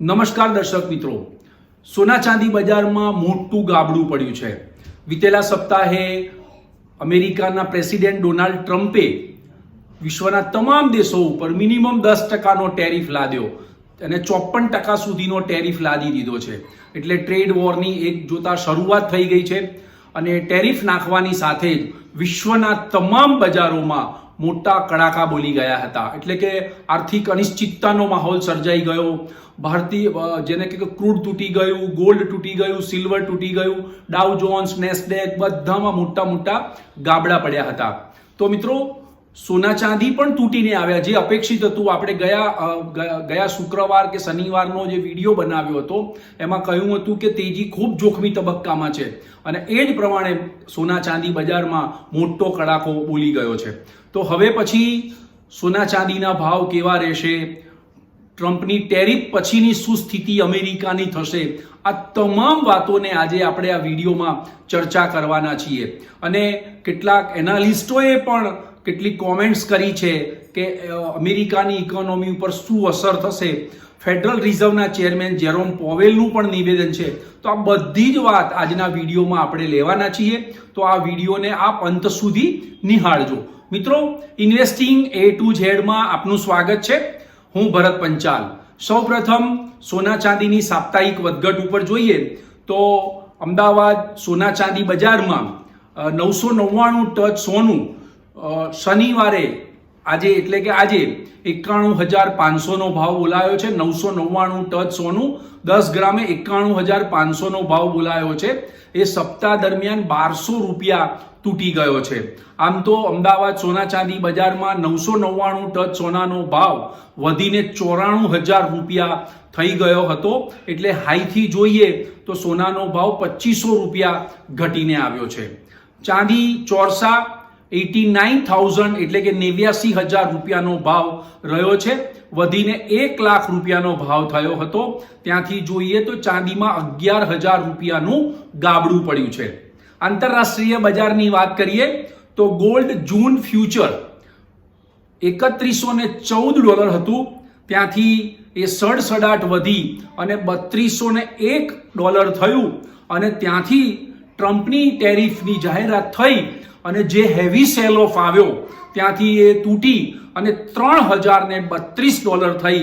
નમસ્કાર દર્શક મિત્રો. સોના ચાંદી બજારમાં મોટું ગાબડું પડ્યું છે. વિતેલા સપ્તાહે અમેરિકાના પ્રેસિડેન્ટ ડોનાલ્ડ ટ્રમ્પે વિશ્વના તમામ દેશો ઉપર મિનિમમ દસ ટકાનો ટેરિફ લાદ્યો અને ચોપન ટકા સુધીનો ટેરિફ લાદી દીધો છે. એટલે ટ્રેડ વોરની એક જોતા શરૂઆત થઈ ગઈ છે. અને ટેરિફ નાખવાની સાથે જ વિશ્વના તમામ બજારોમાં મોટા કડાકા બોલી ગયા હતા. એટલે કે આર્થિક અનિશ્ચિતતાનો માહોલ સર્જાઈ ગયો. ભારતીય જેને કે ક્રૂડ તૂટી ગયું, ગોલ્ડ તૂટી ગયું, સિલ્વર તૂટી ગયું, ડાઉ જોન્સ, નેસ્ડેક બધામાં મોટા મોટા ગાબડા પડ્યા હતા. તો મિત્રો, સોના ચાંદી પણ તૂટીને આવ્યા. જે અપેક્ષિત હતું, આપણે ગયા- ગયા શુક્રવાર કે શનિવારનો જે વીડિયો બનાવ્યો હતો, એમાં કહ્યું હતું કે તેજી ખૂબ જોખમી તબક્કામાં છે. અને એ જ પ્રમાણે સોના ચાંદી બજારમાં મોટો કડાકો બોલી ગયો છે. તો હવે પછી સોના ચાંદીના ભાવ કેવા રહેશે? ટ્રમ્પની ટેરિફ પછીની શું સ્થિતિ અમેરિકાની થશે? આ તમામ વાતોને આજે આપણે આ વિડીયોમાં ચર્ચા કરવાના છીએ. અને કેટલાક એનાલિસ્ટોએ પણ કેટલીક કોમેન્ટ્સ કરી છે કે અમેરિકાની ઇકોનોમી ઉપર શું અસર થશે? ફેડરલ રિઝર્વના ચેરમેન જેરોમ પોવેલનું પણ નિવેદન છે. તો આ બધી જ વાત આજના વિડીયોમાં આપણે લેવાના છીએ. તો આ વિડીયોને આપ અંત સુધી નિહાળજો. મિત્રો ઇન્વેસ્ટિંગ એ ટુ ઝેડમાં આપનું સ્વાગત છે. હું ભરત પંચાલ. સૌપ્રથમ, સોના ચાંદીની સાપ્તાહિક વધઘટ ઉપર જોઈએ તો અમદાવાદ સોના ચાંદી બજારમાં નવસો નવ્વાણું ટચ સોનું શનિવારે આજે એટલે કે આજે એકાણું હજાર પાંચસોનો ભાવ બોલાયો છે, નવસો નવ્વાણું ટચ સોનું, દસ ગ્રામે એકાણું હજાર પાંચસોનો ભાવ બોલાયો છે. એ સપ્તાહ દરમિયાન બારસો રૂપિયા તૂટી ગયો છે. આમ તો અમદાવાદ સોના ચાંદી બજારમાં નવસો નવ્વાણું ટચ સોનાનો ભાવ વધીને ચોરાણું હજાર રૂપિયા થઈ ગયો હતો. એટલે હાઈથી જોઈએ તો સોનાનો ભાવ પચીસો રૂપિયા ઘટીને આવ્યો છે. ચાંદી ચોરસા એટી નાઇન થાઉઝન્ડ એટલે કે નેવ્યાસી હજાર રૂપિયાનો ભાવ રહ્યો છે. વધીને એક લાખ રૂપિયાનો ભાવ થયો હતો. ત્યાંથી જોઈએ તો ચાંદીમાં અગિયાર હજાર રૂપિયાનું ગાબડું પડ્યું છે. આંતરરાષ્ટ્રીય બજારની વાત કરીએ તો ગોલ્ડ જૂન ફ્યુચર એકત્રીસો ને ચૌદ ડોલર હતું. ત્યાંથી એ સડસડાટ વધી અને બત્રીસો ને એક ડોલર થયું અને ત્યાંથી ટ્રમ્પની ટેરિફની જાહેરાત થઈ અને જે હેવી સેલ ઓફ આવ્યો, ત્યાંથી એ તૂટી અને ત્રણ હજાર ને બત્રીસ ડોલર થઈ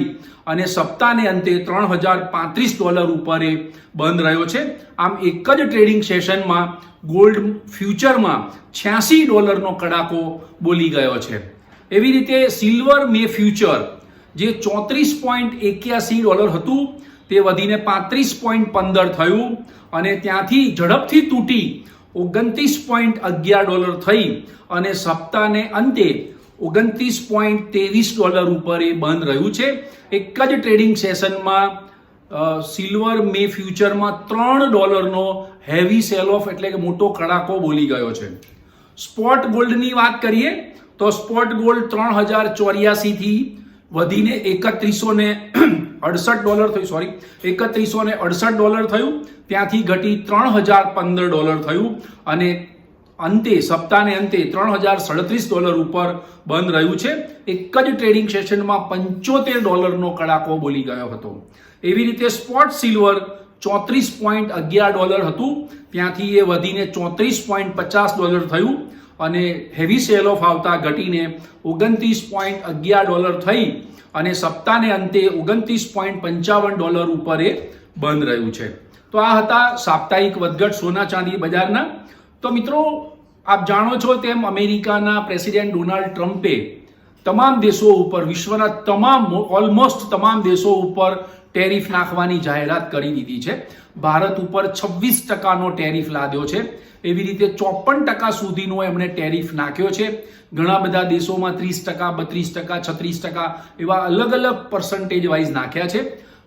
અને સપ્તાહને અંતે ત્રણ હજાર પાંત્રીસ ડોલર ઉપર એ બંધ રહ્યો છે. આમ એક જ ટ્રેડિંગ સેશનમાં ગોલ્ડ ફ્યુચરમાં છ્યાસી ડોલરનો કડાકો બોલી ગયો છે. એવી રીતે સિલ્વર મે ફ્યુચર જે ચોત્રીસ પોઈન્ટ એક્યાસી ડોલર હતું, તે વધીને પાંત્રીસ પોઈન્ટ પંદર થયું અને ત્યાંથી ઝડપથી તૂટી ઓગણત્રીસ પોઈન્ટ અગિયાર ડોલર થઈ અને સપ્તાહને અંતે ઓગણત્રીસ પોઈન્ટ ત્રેવીસ ડોલર ઉપર એ બંધ રહ્યું છે. એક જ ટ્રેડિંગ સેશનમાં સિલ્વર મે ફ્યુચરમાં ત્રણ ડોલરનો હેવી સેલ ઓફ એટલે કે મોટો કડાકો બોલી ગયો છે. સ્પોટ ગોલ્ડની વાત કરીએ તો સ્પોટ ગોલ્ડ ત્રણ હજાર ચોર્યાસીથી વધીને એકત્રીસો ને અડસઠ ડોલર થયું સોરી એકત્રીસો ને અડસઠ ડોલર થયું. ત્યાંથી ઘટી ત્રણ હજાર પંદર ડોલર થયું અને અંતે, સપ્તાહને અંતે ત્રણ હજાર સડત્રીસ ડોલર ઉપર બંધ રહ્યું છે. એક જ ટ્રેડિંગ સેશનમાં પંચોતેર ડોલરનો કડાકો બોલી ગયો હતો. એવી રીતે સ્પોટ સિલ્વર ચોત્રીસ પોઈન્ટ અગિયાર ડોલર હતું. ત્યાંથી એ વધીને ચોત્રીસ પોઈન્ટ પચાસ ડોલર થયું. અને હેવી સેલ ઓફ આવતા ઘટીને ઓગણત્રીસ પોઈન્ટ અગિયાર ડોલર થઈ અને સપ્તાહને અંતે ઓગણત્રીસ પોઈન્ટ પંચાવન ડોલર ઉપર એ બંધ રહ્યું છે. તો આ હતા સાપ્તાહિક વધઘટ સોના ચાંદી બજારના. તો મિત્રો, આપ જાણો છો તેમ અમેરિકાના પ્રેસિડેન્ટ ડોનાલ્ડ ટ્રમ્પે તમામ દેશો ઉપર, વિશ્વના તમામ ઓલમોસ્ટ તમામ દેશો ઉપર ટેરિફ નાખવાની જાહેરાત કરી દીધી છે. ભારત ઉપર છવ્વીસ ટકાનો ટેરિફ લાદ્યો છે. એવી રીતે ચોપન ટકા સુધીનો એમણે ટેરિફ નાખ્યો છે. ઘણા બધા દેશોમાં ત્રીસ ટકા, બત્રીસ ટકા, છત્રીસ ટકા એવા અલગ અલગ પર્સન્ટેજ વાઇઝ નાખ્યા છે.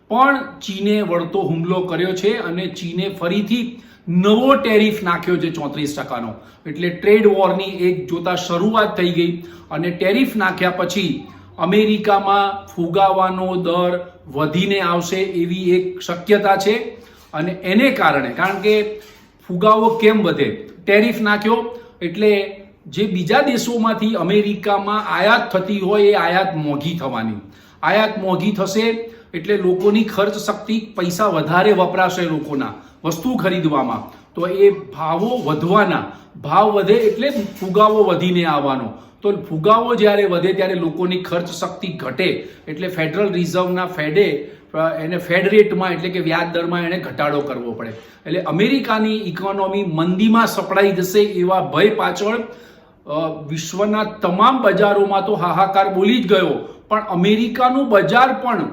પણ ચીને વળતો હુમલો કર્યો છે અને ચીને ફરીથી નવો ટેરિફ નાખ્યો છે ચોત્રીસ ટકાનો. એટલે ટ્રેડ વોરની એક જોતા શરૂઆત થઈ ગઈ અને ટેરિફ નાખ્યા પછી અમેરિકામાં ફુગાવાનો દર વધીને આવશે એવી એક શક્યતા છે અને એને કારણે, કારણ કે ફુગાવો કેમ વધે? ટેરિફ નાખ્યો, એટલે જે બીજા દેશોમાંથી અમેરિકામાં આયાત થતી હોય એ આયાત મોંઘી થવાની. આયાત મોંઘી થશે એટલે લોકોની ખર્ચ શક્તિ પૈસા વધારે વપરાશે લોકોના વસ્તુ ખરીદવામાં. તો એ ભાવો વધવાના. ભાવ વધે એટલે ફુગાવો વધીને આવવાનો. તો ફુગાવો જ્યારે વધે ત્યારે લોકોની ખર્ચ શક્તિ ઘટે. એટલે ફેડરલ રિઝર્વના ફેડે એને ફેડ રેટમાં એટલે કે વ્યાજ દરમાં એને ઘટાડો કરવો પડે. એટલે અમેરિકાની ઇકોનોમી મંદીમાં સપડાઈ જશે એવા ભય પાછળ વિશ્વના તમામ બજારોમાં તો હાહાકાર બોલી જ ગયો. પણ અમેરિકાનું બજાર પણ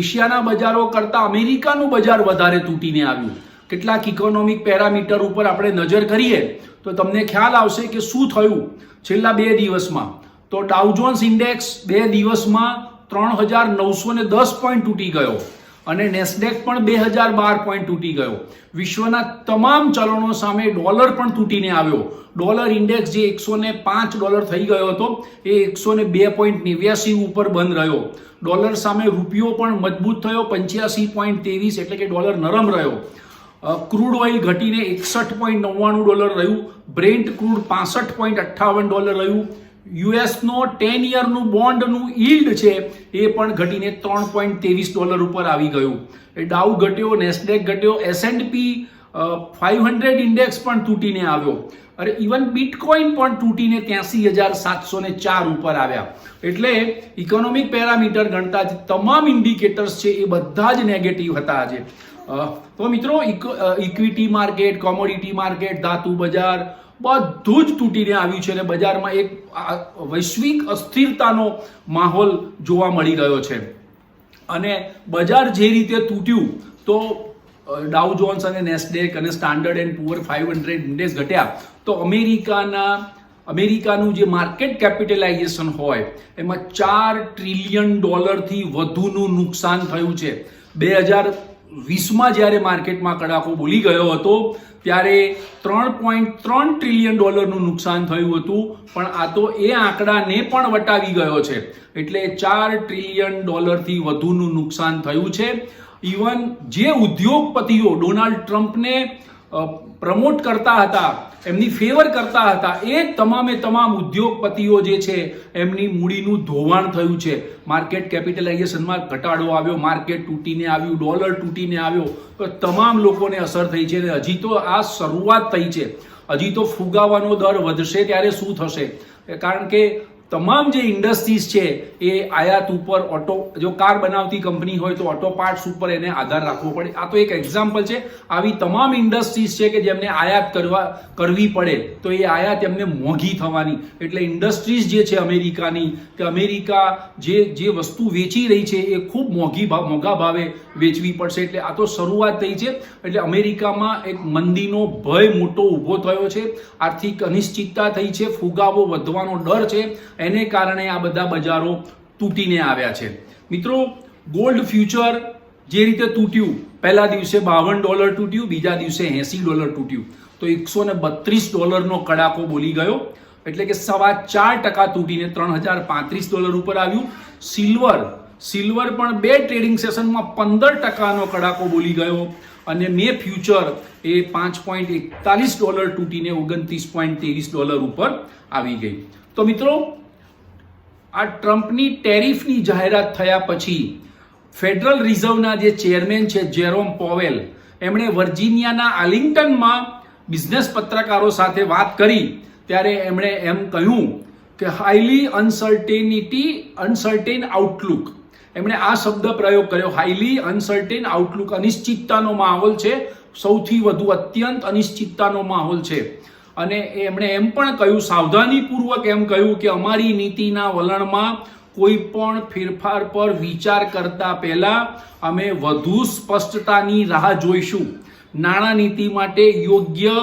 એશિયાના બજારો કરતાં અમેરિકાનું બજાર વધારે તૂટીને આવ્યું. કેટલાક ઇકોનોમિક પેરામીટર ઉપર આપણે નજર કરીએ, તો તમને ખ્યાલ આવશે કે શું થયું છેલ્લા બે દિવસમાં. તો ડાઉજોન્સ ઇન્ડેક્સ બે દિવસમાં ત્રણ હજાર નવસો ને દસ પોઈન્ટ તૂટી ગયો અને નેસ્ડેક પણ બે હજાર બાર પોઈન્ટ તૂટી ગયો. વિશ્વના તમામ ચલણો સામે ડોલર પણ તૂટીને આવ્યો. ડોલર ઇન્ડેક્સ જે એકસો ને પાંચ ડોલર થઈ ગયો હતો, એ એકસો ને બે પોઈન્ટ નેવ્યાસી ઉપર બંધ રહ્યો. ડોલર સામે રૂપિયો પણ મજબૂત થયો, પંચ્યાસી પોઈન્ટ ત્રેવીસ એટલે કે ડોલર નરમ રહ્યો. ક્રૂડ ઓઇલ ઘટીને એકસઠ પોઈન્ટ નવ્વાણું ડોલર રહ્યું. બ્રેન્ટ ક્રૂડ પાસઠ પોઈન્ટ અઠ્ઠાવન ડોલર રહ્યું. યુએસનો ટેન યરનું બોન્ડનું ઇલ્ડ છે એ પણ ઘટીને ત્રણ પોઈન્ટ ત્રેવીસ ડોલર ઉપર આવી ગયું. એ ડાઉ ઘટ્યો, નેસ્ડેક ઘટ્યો એસએનપી ફાઇવ હંડ્રેડ ઇન્ડેક્સ પણ તૂટીને આવ્યો. અરે, ઇવન બિટકોઇન પણ તૂટીને ત્યાંસી હજાર સાતસો ને ચાર ઉપર આવ્યા. એટલે ઇકોનોમિક પેરામીટર ગણતા તમામ ઇન્ડિકેટર્સ છે એ બધા જ નેગેટિવ હતા આજે. તો મિત્રો ઇક્વિટી માર્કેટ કોમોડિટી માર્કેટ ધાતુ બજાર, બધું જ તૂટીને આવ્યું છે અને બજારમાં એક વૈશ્વિક અસ્થિરતાનો માહોલ જોવા મળી રહ્યો છે. અને બજાર જે રીતે તૂટ્યું, તો ડાઉ જોન્સ અને નેસ્ડેક અને Standard and Poor five hundred index ઘટ્યા, તો અમેરિકાના, અમેરિકાનું જે માર્કેટ કેપિટલાઇઝેશન હોય, એમાં ચાર ટ્રિલિયન ડોલરથી વધુનું નુકસાન થયું છે. બે હજાર વીસમાં જ્યારે માર્કેટમાં કડાકો બોલી ગયો હતો, ત્યારે ત્રણ પોઈન્ટ ત્રણ ટ્રિલિયન ડોલરનું નુકસાન થયું હતું, પણ આ તો એ આંકડાને પણ વટાવી ગયો છે. એટલે ચાર ટ્રિલિયન ડોલરથી વધુનું નુકસાન થયું છે. ઇવન જે ઉદ્યોગપતિઓ ડોનાલ્ડ ટ્રમ્પને પ્રમોટ કરતા હતા એમની ફેવર કરતા હતા. એ તમામે તમામ ઉદ્યોગપતિઓ જે છે, એમની મૂડીનું ધોવાણ થયું છે. માર્કેટ કેપિટલાઇઝેશનમાં ઘટાડો આવ્યો માર્કેટ તૂટીને આવ્યું ડોલર તૂટીને આવ્યો. તો તમામ લોકોને અસર થઈ છે અને હજી તો આ શરૂઆત થઈ છે. હજી તો ફુગાવાનો દર વધશે, ત્યારે શું થશે? કારણ કે તમામ જે ઇન્ડસ્ટ્રીઝ છે, એ આયાત ઉપર ઓટો જો કાર બનાવતી કંપની હોય તો ઓટો પાર્ટ્સ ઉપર એને આધાર રાખવો પડે. આ તો એક એક્ઝામ્પલ છે. આવી તમામ ઇન્ડસ્ટ્રીઝ છે કે જેમને આયાત કરવા, કરવી પડે, તો એ આયાત એમને મોંઘી થવાની. એટલે ઇન્ડસ્ટ્રીઝ જે છે અમેરિકાની, કે અમેરિકા જે જે વસ્તુ વેચી રહી છે, એ ખૂબ મોંઘી ભાવ મોંઘા ભાવે વેચવી પડશે. એટલે આ તો શરૂઆત થઈ છે. એટલે અમેરિકામાં એક મંદીનો ભય મોટો ઊભો થયો છે. આર્થિક અનિશ્ચિતતા થઈ છે. ફુગાવો વધવાનો ડર છે. એને કારણે આ બધા બજારો તૂટીને આવ્યા છે. મિત્રો ગોલ્ડ ફ્યુચર જે રીતે તૂટ્યું, પહેલા દિવસે બાવન ડોલર તૂટ્યું, બીજા દિવસે એસી ડોલર તૂટ્યું. તો એકસો ને બત્રીસ ડોલરનો કડાકો બોલી ગયો. એટલે કે સવા ચાર ટકા તૂટીને ત્રણ હજાર પાંત્રીસ ડોલર ઉપર આવ્યું. સિલ્વર સિલ્વર પણ બે ટ્રેડિંગ સેશનમાં પંદર ટકાનો કડાકો બોલી ગયો. અને મે ફ્યુચર એ પાંચ પોઈન્ટ એકતાલીસ ડોલર તૂટીને ઓગણત્રીસ પોઈન્ટ ત્રેવીસ ડોલર ઉપર આવી ગઈ. તો મિત્રો આ ટ્રમ્પની ટેરિફની જાહેરાત થયા પછી ફેડરલ રિઝર્વના જે ચેરમેન છે, જેરોમ પોવેલ, એમણે વર્જિનિયાના આલિંગ્ટનમાં બિઝનેસ પત્રકારો સાથે વાત કરી. ત્યારે એમણે એમ કહ્યું કે હાઈલી અનસર્ટેનિટી અનસર્ટેન આઉટલુક એમણે આ શબ્દ પ્રયોગ કર્યો. હાઈલી અનસર્ટેન આઉટલુક અનિશ્ચિતતાનો માહોલ છે. સૌથી વધુ અત્યંત અનિશ્ચિતતાનો માહોલ છે. અને એમણે એમ પણ કહ્યું, સાવધાનીપૂર્વક એમ કહ્યું કે અમારી નીતિના વલણમાં કોઈ પણ ફેરફાર પર વિચાર કરતા પહેલા અમે વધુ સ્પષ્ટતાની રાહ જોઈશું. નાણાં નીતિ માટે યોગ્ય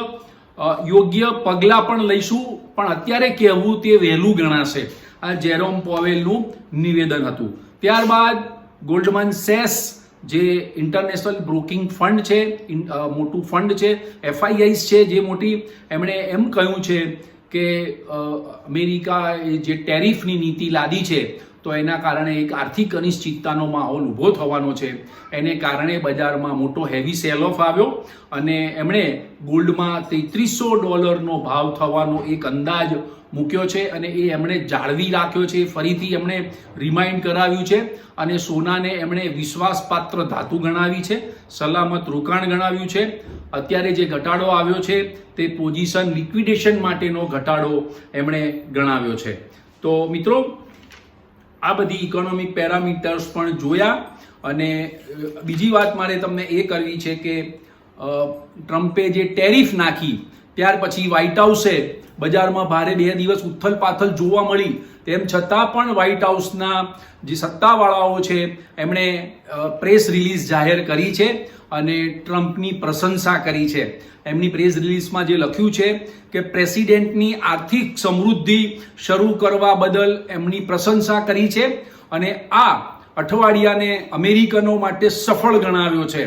યોગ્ય પગલાં પણ લઈશું. પણ અત્યારે કહેવું તે વહેલું ગણાશે. આ જેરોમ પોવેલનું નિવેદન હતું. ત્યારબાદ ગોલ્ડમન સેસ જે ઇન્ટરનેશનલ બ્રોકિંગ ફંડ છે મોટું ફંડ છે એફઆઈઆઈસ છે, જે મોટી એમણે એમ કહ્યું છે કે અમેરિકા જે ટેરિફની નીતિ લાદી છે તો એના કારણે એક આર્થિક અનિશ્ચિતતાનો માહોલ ઊભો થવાનો છે. એને કારણે બજારમાં મોટો હેવી સેલ ઓફ આવ્યો અને એમણે ગોલ્ડમાં તેત્રીસો ડોલરનો ભાવ થવાનો એક અંદાજ મૂક્યો છે અને એ એમણે જાળવી રાખ્યો છે. ફરીથી એમણે રિમાઇન્ડ કરાવ્યું છે અને સોનાને એમણે વિશ્વાસપાત્ર ધાતુ ગણાવી છે, સલામત રોકાણ ગણાવ્યું છે. અત્યારે જે ઘટાડો આવ્યો છે તે પોઝિશન લિક્વિડેશન માટેનો ઘટાડો એમણે ગણાવ્યો છે. તો મિત્રો આ બધી ઇકોનોમિક પેરામીટર્સ પણ જોયા. અને બીજી વાત મારે તમને એ કરવી છે કે ટ્રમ્પે જે ટેરિફ નાખી, ત્યાર પછી વ્હાઇટ હાઉસે બજારમાં ભારે બે દિવસ ઉથલ પાથલ જોવા મળી. તેમ છતાં પણ વ્હાઇટ હાઉસના જે સત્તાવાળાઓ છે, એમણે પ્રેસ રિલીઝ જાહેર કરી છે અને ટ્રમ્પની પ્રશંસા કરી છે. એમની પ્રેસ રિલીઝમાં જે લખ્યું છે કે પ્રેસિડેન્ટની આર્થિક સમૃદ્ધિ શરૂ કરવા બદલ એમની પ્રશંસા કરી છે અને આ અઠવાડિયાને અમેરિકનો માટે સફળ ગણાવ્યો છે.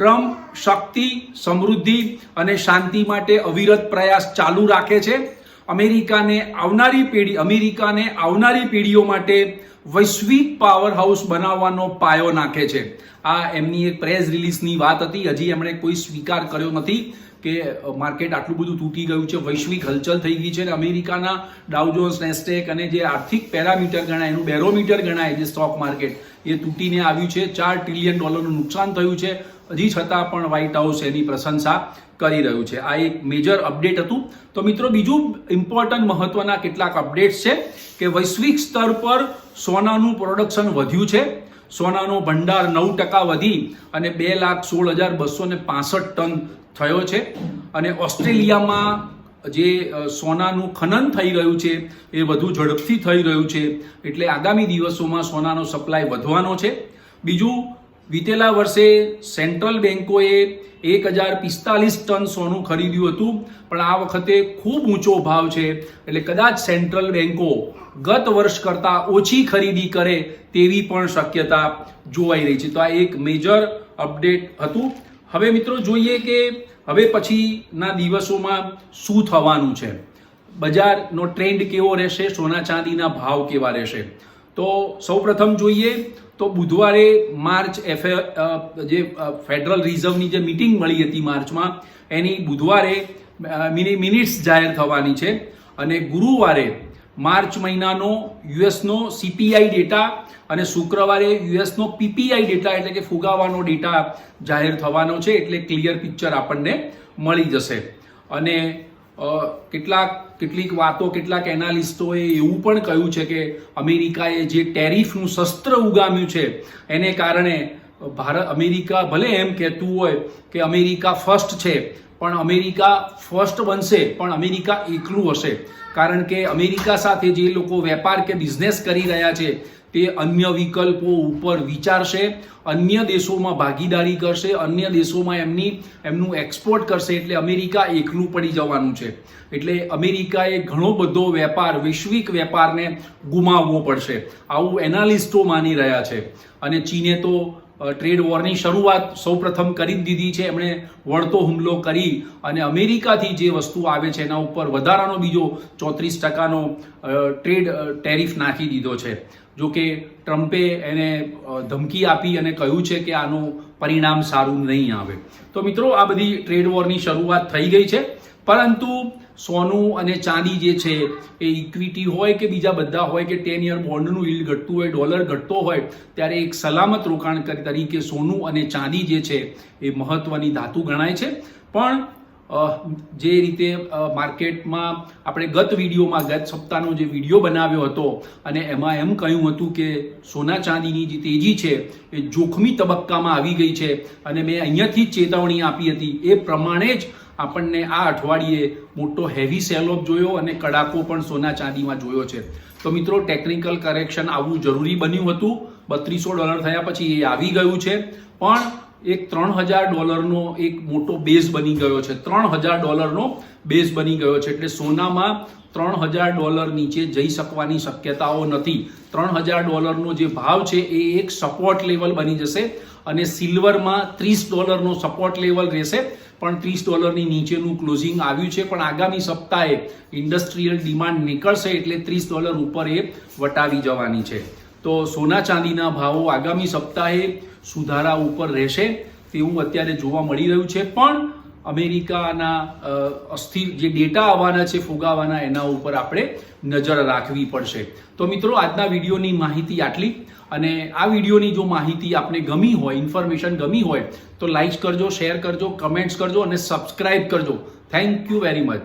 ટ્રમ્પ શક્તિ, સમૃદ્ધિ અને શાંતિ માટે અવિરત પ્રયાસ ચાલુ રાખે છે. અમેરિકાને આવનારી પેઢી, અમેરિકાને આવનારી પેઢીઓ માટે વૈશ્વિક પાવર હાઉસ બનાવવાનો પાયો નાખે છે. આ એમની એક પ્રેસ રિલીઝની વાત હતી. હજી એમણે કોઈ સ્વીકાર કર્યો નથી. કે માર્કેટ આટલું બધું તૂટી ગયું છે, વૈશ્વિક હલચલ થઈ ગઈ છે અને અમેરિકાના ડાઉજોન્સ નેસ્ટેક અને જે આર્થિક પેરામીટર ગણાય, એનું બેરોમીટર ગણાય જે સ્ટોક માર્કેટ એ તૂટીને આવ્યું છે. ચાર ટ્રિલિયન ડોલરનું નુકસાન થયું છે. હજી છતાં પણ વ્હાઇટ હાઉસ એની પ્રશંસા કરી રહ્યું છે. આ એક મેજર અપડેટ હતું. તો મિત્રો, બીજું ઇમ્પોર્ટન્ટ મહત્વના કેટલાક અપડેટ્સ છે કે વૈશ્વિક સ્તર પર સોનાનું પ્રોડક્શન વધ્યું છે. સોનાનો ભંડાર નવ ટકા વધી અને બે લાખ સોળ હજાર બસો ને પાસઠ ટન થયો છે. અને ઓસ્ટ્રેલિયામાં જે સોનાનું ખનન થઈ રહ્યું છે, એ વધુ ઝડપથી થઈ રહ્યું છે. એટલે આગામી દિવસોમાં સોનાનો સપ્લાય વધવાનો છે. બીજું, વિતેલા વર્ષે સેન્ટ્રલ બેન્કોએ એક હજાર પિસ્તાલીસ ટન સોનું ખરીદ્યું હતું. પણ આ વખતે ખૂબ ઊંચો ભાવ છે. એટલે કદાચ સેન્ટ્રલ બેન્કો ગત વર્ષ કરતાં ઓછી ખરીદી કરે તેવી પણ શક્યતા જોવાઈ રહી છે. તો આ એક મેજર અપડેટ હતું. હવે મિત્રો જોઈએ કે હવે પછીના દિવસોમાં શું થવાનું છે? બજારનો ટ્રેન્ડ કેવો રહેશે? સોના ચાંદીના ભાવ કેવા રહેશે? તો સૌપ્રથમ જોઈએ તો બુધવારે માર્ચ એફ જે ફેડરલ રિઝર્વની જે મિટિંગ મળી હતી માર્ચમાં, એની બુધવારે મિની, મિનિટ્સ જાહેર થવાની છે. અને ગુરુવારે માર્ચ મહિનાનો યુએસનો સીપીઆઈ ડેટા અને શુક્રવારે યુએસનો પીપીઆઈ ડેટા એટલે કે ફુગાવાનો ડેટા જાહેર થવાનો છે એટલે ક્લિયર પિક્ચર આપણને મળી જશે. અને કેટલાક, કેટલીક વાતો, કેટલાક એનાલિસ્ટોએ એવું પણ કહ્યું છે કે અમેરિકાએ જે ટેરિફનું શસ્ત્ર ઉગામ્યું છે, એને કારણે ભારત, અમેરિકા ભલે એમ કહેતું હોય કે અમેરિકા ફર્સ્ટ છે પણ અમેરિકા ફર્સ્ટ બનશે, પણ અમેરિકા એકલું હશે. કારણ કે અમેરિકા સાથે જે લોકો વેપાર કે બિઝનેસ કરી રહ્યા છે, તે અન્ય વિકલ્પો ઉપર વિચારશે, અન્ય દેશોમાં ભાગીદારી કરશે, અન્ય દેશોમાં એમની, એમનું એક્સપોર્ટ કરશે, એટલે અમેરિકા એકલું પડી જવાનું છે. એટલે અમેરિકાએ ઘણો બધો વેપાર, વૈશ્વિક વેપારને ગુમાવવો પડશે. આવું એનાલિસ્ટો માની રહ્યા છે. અને ચીને તો ટ્રેડ વોરની શરૂઆત સૌપ્રથમ કરી જ દીધી છે. એમણે વળતો હુમલો કરી અને અમેરિકાથી જે વસ્તુ આવે છે, એના ઉપર વધારાનો બીજો ચોત્રીસ ટકાનો ટ્રેડ ટેરિફ નાખી દીધો છે. જો કે ટ્રમ્પે એને ધમકી આપી અને કહ્યું છે કે આનું પરિણામ સારું નહીં આવે. તો મિત્રો, આ બધી ટ્રેડ વોરની શરૂઆત થઈ ગઈ છે. પરંતુ સોનું અને ચાંદી જે છે, એ ઇક્વિટી હોય કે બીજા બધા હોય કે ટેન યર બોન્ડનું ઇલ્ડ ઘટતું હોય ડોલર ઘટતો હોય, ત્યારે એક સલામત રોકાણ કરી, તરીકે સોનું અને ચાંદી જે છે, એ મહત્વની ધાતુ ગણાય છે. પણ જે રીતે માર્કેટમાં આપણે ગત વિડીયોમાં, ગત સપ્તાહનો જે વીડિયો બનાવ્યો હતો, અને એમાં એમ કહ્યું હતું કે સોના ચાંદીની જે તેજી છે, એ જોખમી તબક્કામાં આવી ગઈ છે, અને મેં અહીંયાથી ચેતવણી આપી હતી. એ પ્રમાણે જ આપણને આ અઠવાડિયે મોટો હેવી સેલઓફ જોયો અને કડાકો પણ સોના ચાંદીમાં જોયો છે. તો મિત્રો ટેકનિકલ કરેક્શન આવવું જરૂરી બન્યું હતું. બત્રીસો ડોલર થયા પછી એ આવી ગયું છે. પણ એક ત્રણ હજાર ડોલરનો એક મોટો બેઝ બની ગયો છે. ત્રણ હજાર ડોલરનો બેઝ બની ગયો છે. એટલે સોનામાં ત્રણ હજાર ડોલર નીચે જઈ શકવાની શક્યતાઓ નથી. ત્રણ હજાર ડોલરનો જે ભાવ છે એ એક સપોર્ટ લેવલ બની જશે અને સિલ્વરમાં ત્રીસ ડોલરનો સપોર્ટ લેવલ રહેશે. પણ ત્રીસ ડોલરની નીચેનું ક્લોઝિંગ આવ્યું છે. પણ આગામી સપ્તાહે ઇન્ડસ્ટ્રીયલ ડિમાન્ડ નીકળશે એટલે ત્રીસ ડોલર ઉપર એ વટાવી જવાની છે. તો સોના ચાંદીના ભાવો આગામી સપ્તાહે સુધારા ઉપર રહેશે તેવું અત્યારે જોવા મળી રહ્યું છે. પણ અમેરિકાના અસ્થિર જે ડેટા આવવાના છે, ફુગાવાના, એના ઉપર આપણે નજર રાખવી પડશે. તો મિત્રો, આજના વિડીયોની માહિતી આટલી. અને આ વિડીયોની જો માહિતી આપને ગમી હોય ઇન્ફોર્મેશન ગમી હોય, તો લાઇક કરજો શેર કરજો કમેન્ટ્સ કરજો અને સબસ્ક્રાઇબ કરજો. Thank you very much